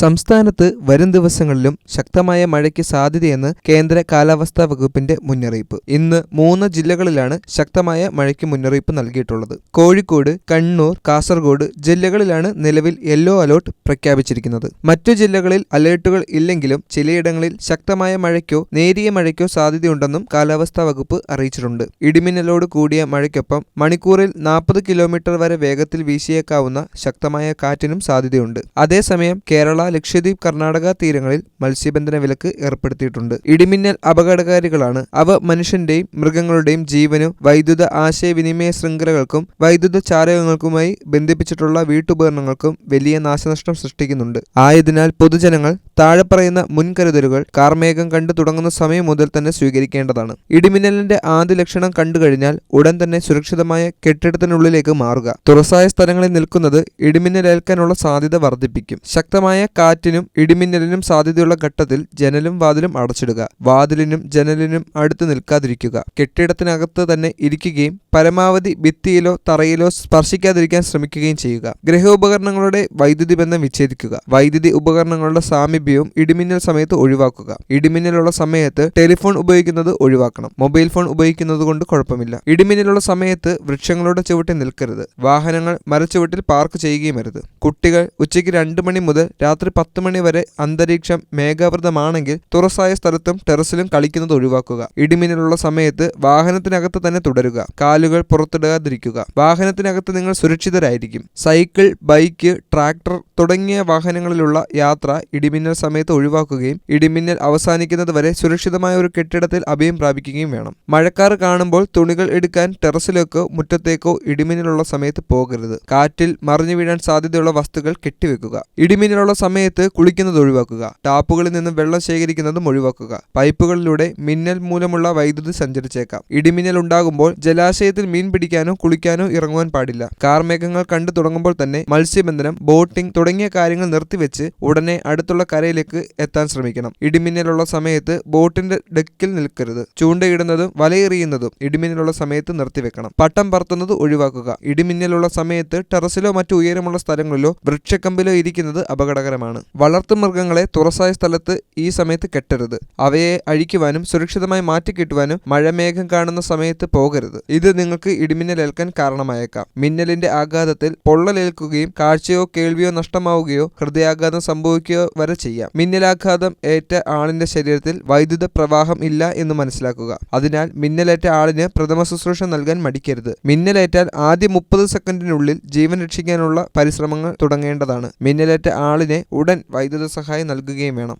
സംസ്ഥാനത്ത് വരും ദിവസങ്ങളിലും ശക്തമായ മഴയ്ക്ക് സാധ്യതയെന്ന് കേന്ദ്ര കാലാവസ്ഥാ വകുപ്പിന്റെ മുന്നറിയിപ്പ്. ഇന്ന് മൂന്ന് ജില്ലകളിലാണ് ശക്തമായ മഴയ്ക്ക് മുന്നറിയിപ്പ് നൽകിയിട്ടുള്ളത്. കോഴിക്കോട് കണ്ണൂർ കാസർഗോഡ് ജില്ലകളിലാണ് നിലവിൽ യെല്ലോ അലേർട്ട് പ്രഖ്യാപിച്ചിരിക്കുന്നത്. മറ്റു ജില്ലകളിൽ അലേർട്ടുകൾ ഇല്ലെങ്കിലും ചിലയിടങ്ങളിൽ ശക്തമായ മഴയ്ക്കോ നേരിയ മഴയ്ക്കോ സാധ്യതയുണ്ടെന്നും കാലാവസ്ഥാ വകുപ്പ് അറിയിച്ചിട്ടുണ്ട്. ഇടിമിന്നലോട് കൂടിയ മഴയ്ക്കൊപ്പം മണിക്കൂറിൽ നാൽപ്പത് കിലോമീറ്റർ വരെ വേഗത്തിൽ വീശിയേക്കാവുന്ന ശക്തമായ കാറ്റിനും സാധ്യതയുണ്ട്. അതേസമയം കേരള ലക്ഷദ്വീപ് കർണാടക തീരങ്ങളിൽ മത്സ്യബന്ധന വിലക്ക് ഏർപ്പെടുത്തിയിട്ടുണ്ട്. ഇടിമിന്നൽ അപകടകാരികളാണ് അവ മനുഷ്യന്റെയും മൃഗങ്ങളുടെയും ജീവനും വൈദ്യുത ആശയവിനിമയ ശൃംഖലകൾക്കും വൈദ്യുത ചാലകങ്ങൾക്കുമായി ബന്ധിപ്പിച്ചിട്ടുള്ള വീട്ടുപകരണങ്ങൾക്കും വലിയ നാശനഷ്ടം സൃഷ്ടിക്കുന്നുണ്ട്. ആയതിനാൽ പൊതുജനങ്ങൾ താഴെ പറയുന്ന മുൻകരുതലുകൾ കാർമേഘം കണ്ടു തുടങ്ങുന്ന സമയം മുതൽ തന്നെ സ്വീകരിക്കേണ്ടതാണ്. ഇടിമിന്നലിന്റെ ആദ്യ ലക്ഷണം കണ്ടു കഴിഞ്ഞാൽ ഉടൻ തന്നെ സുരക്ഷിതമായ കെട്ടിടത്തിനുള്ളിലേക്ക് മാറുക. തുറസായ സ്ഥലങ്ങളിൽ നിൽക്കുന്നത് ഇടിമിന്നലേൽക്കാനുള്ള സാധ്യത വർദ്ധിപ്പിക്കും. ശക്തമായ കാറ്റിനും ഇടിമിന്നലിനും സാധ്യതയുള്ള ഘട്ടത്തിൽ ജനലും വാതിലും അടച്ചിടുക. വാതിലിനും ജനലിനും അടുത്ത് നിൽക്കാതിരിക്കുക. കെട്ടിടത്തിനകത്ത് തന്നെ ഇരിക്കുകയും പരമാവധി ഭിത്തിയിലോ തറയിലോ സ്പർശിക്കാതിരിക്കാൻ ശ്രമിക്കുകയും ചെയ്യുക. ഗൃഹോപകരണങ്ങളുടെ വൈദ്യുതി ബന്ധം വിച്ഛേദിക്കുക. വൈദ്യുതി ഉപകരണങ്ങളുടെ സാമീപ്യവും ഇടിമിന്നൽ സമയത്ത് ഒഴിവാക്കുക. ഇടിമിന്നലുള്ള സമയത്ത് ടെലിഫോൺ ഉപയോഗിക്കുന്നത് ഒഴിവാക്കണം. മൊബൈൽ ഫോൺ ഉപയോഗിക്കുന്നത് കൊണ്ട് കുഴപ്പമില്ല. ഇടിമിന്നലുള്ള സമയത്ത് വൃക്ഷങ്ങളുടെ ചുവട്ടിൽ നിൽക്കരുത്. വാഹനങ്ങൾ മരച്ചുവട്ടിൽ പാർക്ക് ചെയ്യുകയും അരുത്. കുട്ടികൾ ഉച്ചയ്ക്ക് രണ്ട് മണി മുതൽ രാത്രി പത്ത് മണി വരെ അന്തരീക്ഷം മേഘാവൃതമാണെങ്കിൽ തുറസായ സ്ഥലത്തും ടെറസിലും കളിക്കുന്നത് ഒഴിവാക്കുക. ഇടിമിന്നലുള്ള സമയത്ത് വാഹനത്തിനകത്ത് തന്നെ തുടരുക. കാലുകൾ പുറത്തിടാതിരിക്കുക. വാഹനത്തിനകത്ത് നിങ്ങൾ സുരക്ഷിതരായിരിക്കും. സൈക്കിൾ ബൈക്ക് ട്രാക്ടർ തുടങ്ങിയ വാഹനങ്ങളിലുള്ള യാത്ര ഇടിമിന്നൽ സമയത്ത് ഒഴിവാക്കുകയും ഇടിമിന്നൽ അവസാനിക്കുന്നത് വരെ സുരക്ഷിതമായ ഒരു കെട്ടിടത്തിൽ അഭയം പ്രാപിക്കുകയും വേണം. മഴക്കാർ കാണുമ്പോൾ തുണികൾ എടുക്കാൻ ടെറസിലേക്കോ മുറ്റത്തേക്കോ ഇടിമിന്നലുള്ള സമയത്ത് പോകരുത്. കാറ്റിൽ മറിഞ്ഞു വീഴാൻ സാധ്യതയുള്ള വസ്തുക്കൾ കെട്ടിവെക്കുക. ഇടിമിന്നലുള്ള സമയത്ത് കുളിക്കുന്നത് ഒഴിവാക്കുക. ടാപ്പുകളിൽ നിന്ന് വെള്ളം ശേഖരിക്കുന്നതും ഒഴിവാക്കുക. പൈപ്പുകളിലൂടെ മിന്നൽ മൂലമുള്ള വൈദ്യുതി സഞ്ചരിച്ചേക്കാം. ഇടിമിന്നൽ ഉണ്ടാകുമ്പോൾ ജലാശയത്തിൽ മീൻ പിടിക്കാനോ കുളിക്കാനോ ഇറങ്ങുവാൻ പാടില്ല. കാർമേഘങ്ങൾ കണ്ടു തുടങ്ങുമ്പോൾ തന്നെ മത്സ്യബന്ധനം ബോട്ടിംഗ് തുടങ്ങിയ കാര്യങ്ങൾ നിർത്തിവെച്ച് ഉടനെ അടുത്തുള്ള കരയിലേക്ക് എത്താൻ ശ്രമിക്കണം. ഇടിമിന്നലുള്ള സമയത്ത് ബോട്ടിന്റെ ഡെക്കിൽ നിൽക്കരുത്. ചൂണ്ടയിടുന്നതും വലയെറിയുന്നതും ഇടിമിന്നലുള്ള സമയത്ത് നിർത്തിവെക്കണം. പട്ടം പറത്തുന്നത് ഒഴിവാക്കുക. ഇടിമിന്നലുള്ള സമയത്ത് ടെറസിലോ മറ്റു ഉയരമുള്ള സ്ഥലങ്ങളിലോ വൃക്ഷക്കമ്പിലോ ഇരിക്കുന്നത് അപകടകരമാണ്. വളർത്തു മൃഗങ്ങളെ തുറസായ സ്ഥലത്ത് ഈ സമയത്ത് കെട്ടരുത്. അവയെ അഴിക്കുവാനും സുരക്ഷിതമായി മാറ്റിക്കിട്ടുവാനും മഴമേഘം കാണുന്ന സമയത്ത് പോകരുത്. ഇത് നിങ്ങൾക്ക് ഇടിമിന്നലേൽക്കാൻ കാരണമായേക്കാം. മിന്നലിന്റെ ആഘാതത്തിൽ പൊള്ളലേൽക്കുകയും കാഴ്ചയോ കേൾവിയോ നഷ്ടമാവുകയോ ഹൃദയാഘാതം സംഭവിക്കുകയോ വരെ ചെയ്യാം. മിന്നലാഘാതം ഏറ്റ ആളിന്റെ ശരീരത്തിൽ വൈദ്യുത പ്രവാഹം ഇല്ല എന്ന് മനസ്സിലാക്കുക. അതിനാൽ മിന്നലേറ്റ ആളിന് പ്രഥമ ശുശ്രൂഷ നൽകാൻ മടിക്കരുത്. മിന്നലേറ്റാൽ ആദ്യ മുപ്പത് സെക്കൻഡിനുള്ളിൽ ജീവൻ രക്ഷിക്കാനുള്ള പരിശ്രമങ്ങൾ തുടങ്ങേണ്ടതാണ്. മിന്നലേറ്റ ആളിനെ ഉടൻ വൈദ്യുത സഹായം നൽകുകയും വേണം.